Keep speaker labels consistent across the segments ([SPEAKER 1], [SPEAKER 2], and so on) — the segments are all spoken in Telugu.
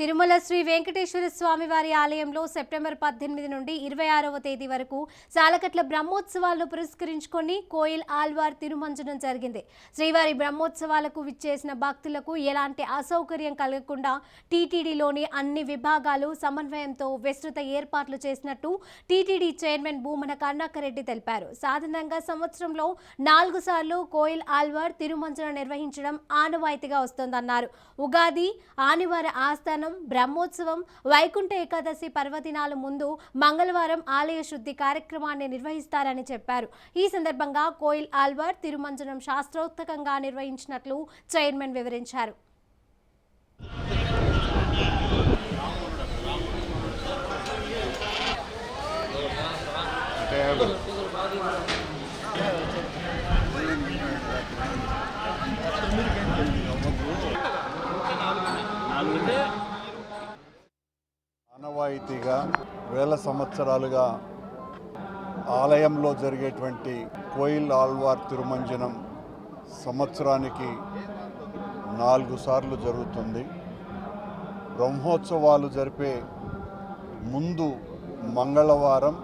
[SPEAKER 1] తిరుమల శ్రీ వెంకటేశ్వర స్వామి వారి ఆలయంలో సెప్టెంబర్ పద్దెనిమిది నుండి ఇరవై ఆరవ తేదీ వరకు చాలకట్ల బ్రహ్మోత్సవాలను పురస్కరించుకొని కోయిల్ ఆల్వార్ తిరుమంజనం జరిగింది. శ్రీవారి బ్రహ్మోత్సవాలకు విచ్చేసిన భక్తులకు ఎలాంటి అసౌకర్యం కలగకుండా టీటీడీలోని అన్ని విభాగాలు సమన్వయంతో విస్తృత ఏర్పాట్లు చేసినట్టు టీటీడీ చైర్మన్ భూమన కరుణాకరెడ్డి తెలిపారు. సాధారణంగా సంవత్సరంలో నాలుగు సార్లు కోయిల్ ఆల్వార్ తిరుమంజనం నిర్వహించడం ఆనవాయితీగా వస్తోందన్నారు. ఉగాది ఆనివార ఆస్థానం బ్రహ్మోత్సవం వైకుంఠ ఏకాదశి పర్వదినాల ముందు మంగళవారం ఆలయ శుద్ధి కార్యక్రమాన్ని నిర్వహిస్తారని చెప్పారు. ఈ సందర్భంగా కోయిల్ ఆల్వార్ తిరుమంజనం శాస్త్రోక్తకంగా నిర్వహించినట్లు చైర్మన్ వివరించారు.
[SPEAKER 2] ఆనవాయితీగా వేల సంవత్సరాలుగా ఆలయంలో జరిగేటువంటి కోయిల్ ఆల్వార్ తిరుమంజనం సంవత్సరానికి నాలుగు సార్లు జరుగుతుంది. బ్రహ్మోత్సవాలు జరిపే ముందు మంగళవారం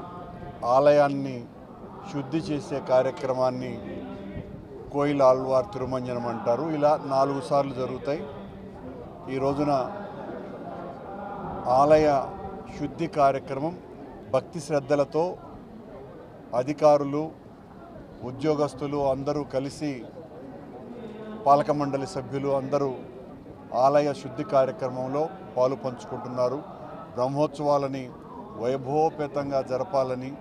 [SPEAKER 2] ఆలయాన్ని శుద్ధి చేసే కార్యక్రమాన్ని కోయిల్ ఆల్వార్ తిరుమంజనం అంటారు. ఇలా నాలుగు సార్లు జరుగుతాయి. ఈ రోజున ఆలయ శుద్ధి కార్యక్రమం భక్తి శ్రద్ధలతో అధికారులు ఉద్యోగస్తులు అందరూ కలిసి పాలక మండలి సభ్యులు అందరూ ఆలయ శుద్ధి కార్యక్రమంలో పాలు పంచుకుంటున్నారు. బ్రహ్మోత్సవాలని వైభవోపేతంగా జరపాలని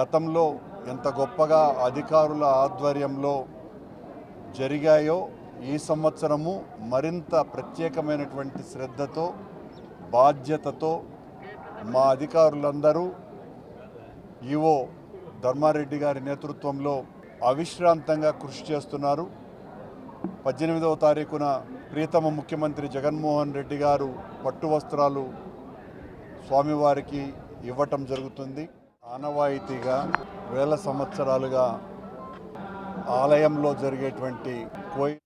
[SPEAKER 2] గతంలో ఎంత గొప్పగా అధికారుల ఆధ్వర్యంలో జరిగాయో ఈ సంవత్సరము మరింత ప్రత్యేకమైనటువంటి శ్రద్ధతో బాధ్యతతో మా అధికారులందరూ ఈవో ధర్మారెడ్డి గారి నేతృత్వంలో అవిశ్రాంతంగా కృషి చేస్తున్నారు. పద్దెనిమిదవ తారీఖున ప్రియతమ ముఖ్యమంత్రి జగన్మోహన్ రెడ్డి గారు పట్టు వస్త్రాలు స్వామివారికి ఇవ్వటం జరుగుతుంది. ఆనవాయితీగా వేల సంవత్సరాలుగా ఆలయంలో జరిగేటువంటి కోయి